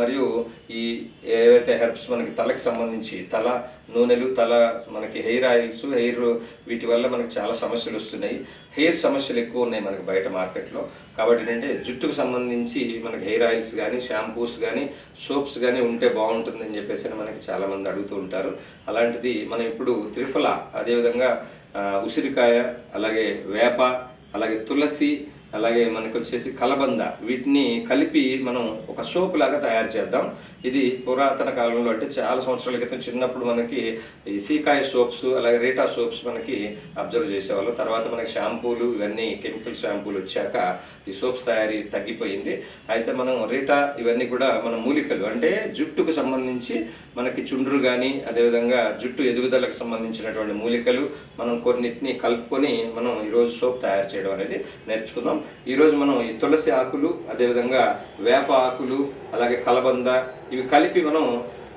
మరియు ఈ ఏవైతే హెర్బ్స్ మనకి తలకి సంబంధించి తల నూనెలు తల మనకి హెయిర్ ఆయిల్స్ హెయిర్ వీటి వల్ల మనకి చాలా సమస్యలు వస్తున్నాయి. హెయిర్ సమస్యలు ఎక్కువ ఉన్నాయి మనకి బయట మార్కెట్లో. కాబట్టి ఏంటంటే జుట్టుకు సంబంధించి మనకి హెయిర్ ఆయిల్స్ కానీ షాంపూస్ కానీ సోప్స్ కానీ ఉంటే బాగుంటుందని చెప్పేసి మనకి చాలామంది అడుగుతూ ఉంటారు. అలాంటిది మనం ఇప్పుడు త్రిఫల అదేవిధంగా ఉసిరికాయ అలాగే వేప అలాగే తులసి అలాగే మనకు వచ్చేసి కలబంద. వీటిని కలిపి మనం ఒక సోప్ లాగా తయారు చేద్దాం. ఇది పురాతన కాలంలో అంటే చాలా సంవత్సరాల క్రితం చిన్నప్పుడు మనకి ఈ సీకాయ సోప్స్ అలాగే రీటా సోప్స్ మనకి అబ్జర్వ్ చేసేవాళ్ళు. తర్వాత మనకి షాంపూలు ఇవన్నీ కెమికల్ షాంపూలు వచ్చాక ఈ సోప్స్ తయారీ తగ్గిపోయింది. అయితే మనం రీటా ఇవన్నీ కూడా మన మూలికలు అంటే జుట్టుకు సంబంధించి మనకి చుండ్రు కానీ అదేవిధంగా జుట్టు ఎదుగుదలకు సంబంధించినటువంటి మూలికలు మనం కొన్నిటిని కలుపుకొని మనం ఈరోజు సోప్ తయారు చేయడం అనేది నేర్చుకుందాం. ఈరోజు మనం ఈ తులసి ఆకులు అదేవిధంగా వేప ఆకులు అలాగే కలబంద ఇవి కలిపి మనం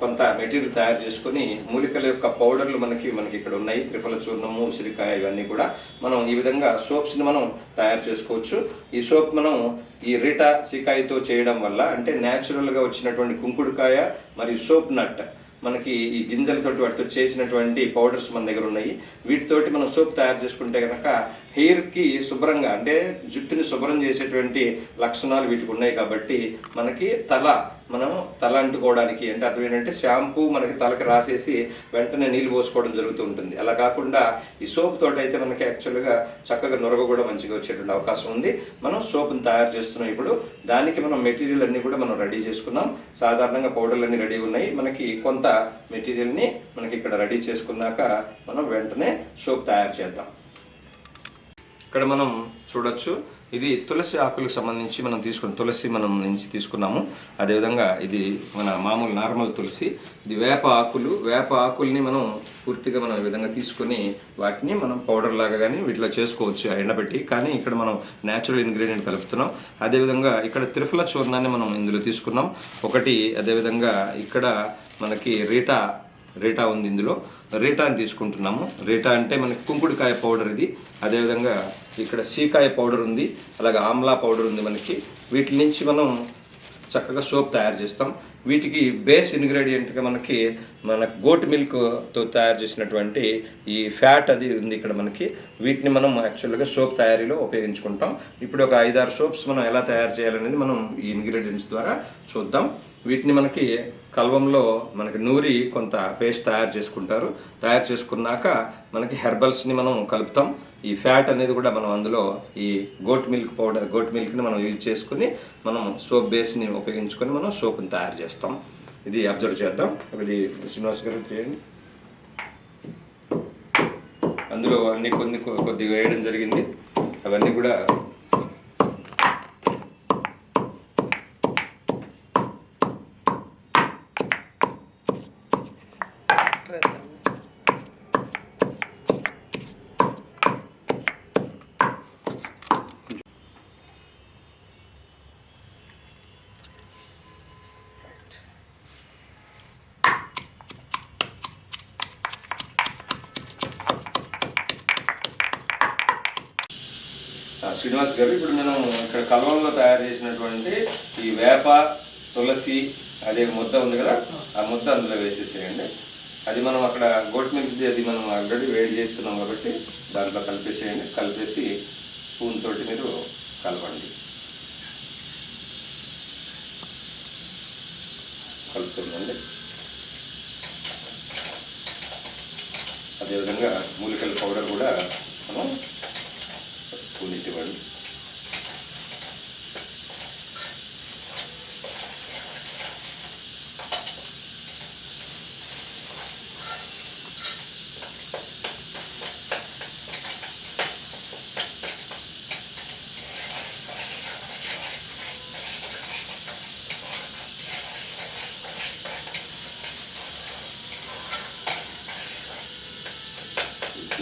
కొంత మెటీరియల్ తయారు చేసుకొని మూలికల యొక్క పౌడర్లు మనకి మనకి ఇక్కడ ఉన్నాయి. త్రిఫల చూర్ణము ఉసిరికాయ ఇవన్నీ కూడా మనం ఈ విధంగా సోప్స్ని మనం తయారు చేసుకోవచ్చు. ఈ సోప్ మనం ఈ రీటా సీకాయతో చేయడం వల్ల అంటే న్యాచురల్గా వచ్చినటువంటి కుంకుడుకాయ మరియు సోప్ నట్ మనకి ఈ గింజలతోటి వాటితో చేసినటువంటి పౌడర్స్ మన దగ్గర ఉన్నాయి. వీటితోటి మనం సోప్ తయారు చేసుకుంటే కనుక హెయిర్కి శుభ్రంగా అంటే జుట్టుని శుభ్రం చేసేటువంటి లక్షణాలు వీటికి ఉన్నాయి కాబట్టి మనకి తల మనం తల అంటుకోవడానికి అంటే అర్థం ఏంటంటే షాంపూ మనకి తలకి రాసేసి వెంటనే నీళ్ళు పోసుకోవడం జరుగుతూ ఉంటుంది. అలా కాకుండా ఈ సోప్ తోటి అయితే మనకి యాక్చువల్గా చక్కగా నొరగ కూడా మంచిగా వచ్చేటువంటి అవకాశం ఉంది. మనం సోప్ని తయారు చేస్తున్నాం ఇప్పుడు. దానికి మనం మెటీరియల్ అన్నీ కూడా మనం రెడీ చేసుకున్నాం. సాధారణంగా పౌడర్లు అన్ని రెడీ ఉన్నాయి. మనకి కొంత మెటీరియల్ని మనకి ఇక్కడ రెడీ చేసుకున్నాక మనం వెంటనే సోప్ తయారు చేద్దాం. ఇక్కడ మనం చూడొచ్చు ఇది తులసి ఆకులకు సంబంధించి మనం తీసుకున్న తులసి మనం నుంచి తీసుకున్నాము. అదేవిధంగా ఇది మన మామూలు నార్మల్ తులసి. ఇది వేప ఆకులు వేప ఆకుల్ని మనం పూర్తిగా మనం ఈ విధంగా తీసుకొని వాటిని మనం పౌడర్ లాగా కానీ వీటిలో చేసుకోవచ్చు ఎండబెట్టి. కానీ ఇక్కడ మనం న్యాచురల్ ఇంగ్రీడియంట్ కలుపుతున్నాం. అదేవిధంగా ఇక్కడ త్రిఫల చూర్ణాన్ని మనం ఇందులో తీసుకున్నాం. ఒకటి అదేవిధంగా ఇక్కడ మనకి రీటా రీటా ఉంది ఇందులో. రీటాని తీసుకుంటున్నాము. రీటా అంటే మనకి కుంకుడుకాయ పౌడర్ ఇది. అదేవిధంగా ఇక్కడ సీకాయ పౌడర్ ఉంది. అలాగే ఆమ్లా పౌడర్ ఉంది మనకి. వీటి నుంచి మనం చక్కగా సోప్ తయారు చేస్తాం. వీటికి బేస్ ఇంగ్రీడియంట్గా మనకి మన గోట్ మిల్క్తో తయారు చేసినటువంటి ఈ ఫ్యాట్ అది ఉంది ఇక్కడ మనకి. వీటిని మనం యాక్చువల్గా సోప్ తయారీలో ఉపయోగించుకుంటాం. ఇప్పుడు ఒక ఐదారు సోప్స్ మనం ఎలా తయారు చేయాలనేది మనం ఈ ఇంగ్రీడియంట్స్ ద్వారా చూద్దాం. వీటిని మనకి కల్వంలో మనకి నూరి కొంత పేస్ట్ తయారు చేసుకుంటారు. తయారు చేసుకున్నాక మనకి హెర్బల్స్ని మనం కలుపుతాం. ఈ ఫ్యాట్ అనేది కూడా మనం అందులో ఈ గోట్ మిల్క్ పౌడర్ గోట్ మిల్క్ని మనం యూజ్ చేసుకుని మనం సోప్ బేస్ని ఉపయోగించుకొని మనం సోప్ని తయారు చేస్తాం. ఇది అబ్జర్వ్ చేద్దాం. ఇది శ్రీనివాస్ గారు చేయండి. అందులో అన్ని కొన్ని కొ- కొద్దిగా వేయడం జరిగింది. అవన్నీ కూడా శ్రీనివాస్ గారు ఇప్పుడు మనం ఇక్కడ కలవంలో తయారు చేసినటువంటి ఈ వేప తులసి అదే ముద్ద ఉంది కదా ఆ ముద్ద అందులో వేసేసేయండి. అది మనం అక్కడ గోట్ మిల్క్ అది మనం ఆల్రెడీ వేడి చేస్తున్నాం కాబట్టి దాంట్లో కలిపేసేయండి. కలిపేసి స్పూన్ తోటి మీరు కలవండి కలుపుతుందండి అదేవిధంగా మూలికల పౌడర్ కూడా మనం వాళ్ళు.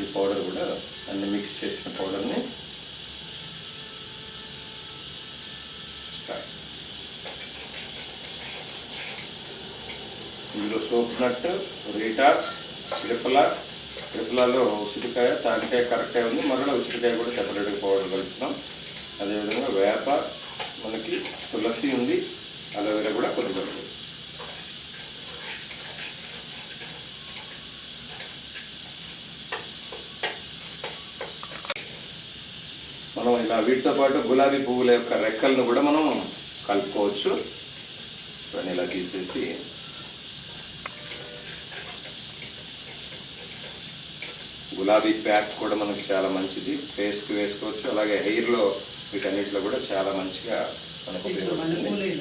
ఈ పౌడర్ కూడా అన్ని మిక్స్ చేసిన పౌడర్ని కోకోనట్ రీటా ట్రిపుల ట్రిపులలో ఉసిరికాయ తాటికాయ కరెక్టే ఉంది. మరలా ఉసిరికాయ కూడా సెపరేట్గా పౌడర్ కలుపుతున్నాం అదేవిధంగా వేప మనకి తులసి ఉంది. అలవేరా కూడా కొద్దిగా. మనం ఇలా వీటితో పాటు గులాబీ పువ్వుల యొక్క రెక్కలను కూడా మనం కలుపుకోవచ్చు. ఇలా తీసేసి గులాబీ ప్యాక్ కూడా మనకి చాలా మంచిది. ఫేస్కి వేసుకోవచ్చు. అలాగే హెయిర్లో వీటన్నిటిలో కూడా చాలా మంచిగా మనకు ఇప్పుడు ఉపయోగపడుతుంది.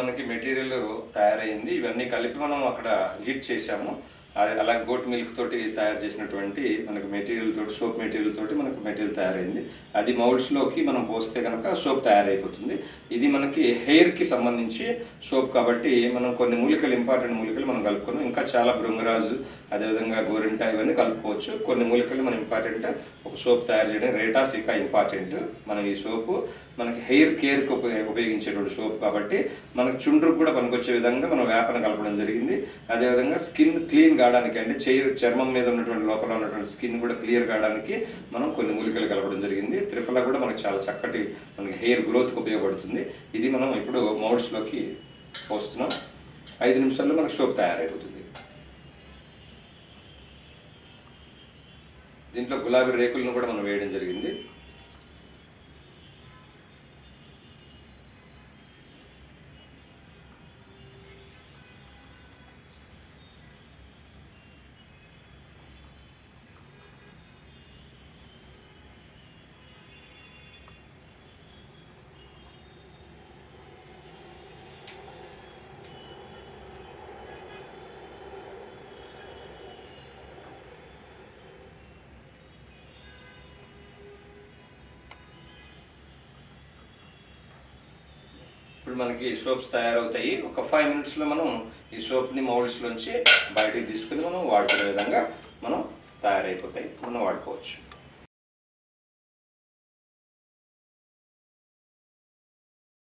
మనకి మెటీరియల్ తయారైంది. ఇవన్నీ కలిపి మనం అక్కడ హీట్ చేసాము అలా అలాగే గోట్ మిల్క్ తోటి తయారు చేసినటువంటి మనకు మెటీరియల్ తోటి సోప్ మెటీరియల్ తోటి మనకు మెటీరియల్ తయారైంది. అది మౌల్డ్స్లోకి మనం పోస్తే కనుక సోప్ తయారైపోతుంది. ఇది మనకి హెయిర్కి సంబంధించి సోప్ కాబట్టి మనం కొన్ని మూలికలు ఇంపార్టెంట్ మూలికలు మనం కలుపుకున్నాం. ఇంకా చాలా బృంగరాజు అదేవిధంగా గోరింట ఇవన్నీ కలుపుకోవచ్చు. కొన్ని మూలికలు మనం ఇంపార్టెంట్ ఒక సోప్ తయారు చేయడం రేటాస్ ఇంకా ఇంపార్టెంట్ మనం ఈ సోపు మనకి హెయిర్ కేర్కి ఉపయోగ ఉపయోగించేటువంటి సోప్ కాబట్టి మనకు చుండ్రుకు కూడా పనికొచ్చే విధంగా మనం వేపన కలపడం జరిగింది. అదేవిధంగా స్కిన్ క్లీన్ కావడానికి అంటే చేయి చర్మం మీద ఉన్నటువంటి లోపల ఉన్నటువంటి స్కిన్ కూడా క్లియర్ కావడానికి మనం కొన్ని మూలికలు కలపడం జరిగింది. త్రిఫల కూడా మనకి చాలా చక్కటి మనకి హెయిర్ గ్రోత్కి ఉపయోగపడుతుంది. ఇది మనం ఇప్పుడు మౌడ్స్లోకి పోస్తున్నాం. ఐదు నిమిషాల్లో మనకు సోప్ తయారైపోతుంది. దీంట్లో గులాబీ రేకులను కూడా మనం వేయడం జరిగింది. ఇప్పుడు మనకి సోప్స్ తయారవుతాయి. ఒక ఫైవ్ మినిట్స్లో మనం ఈ సోప్ని మౌల్డ్స్లోంచి బయటికి తీసుకుని మనం వాడుకునే విధంగా మనం తయారైపోతాయి. మనం వాడుకోవచ్చు.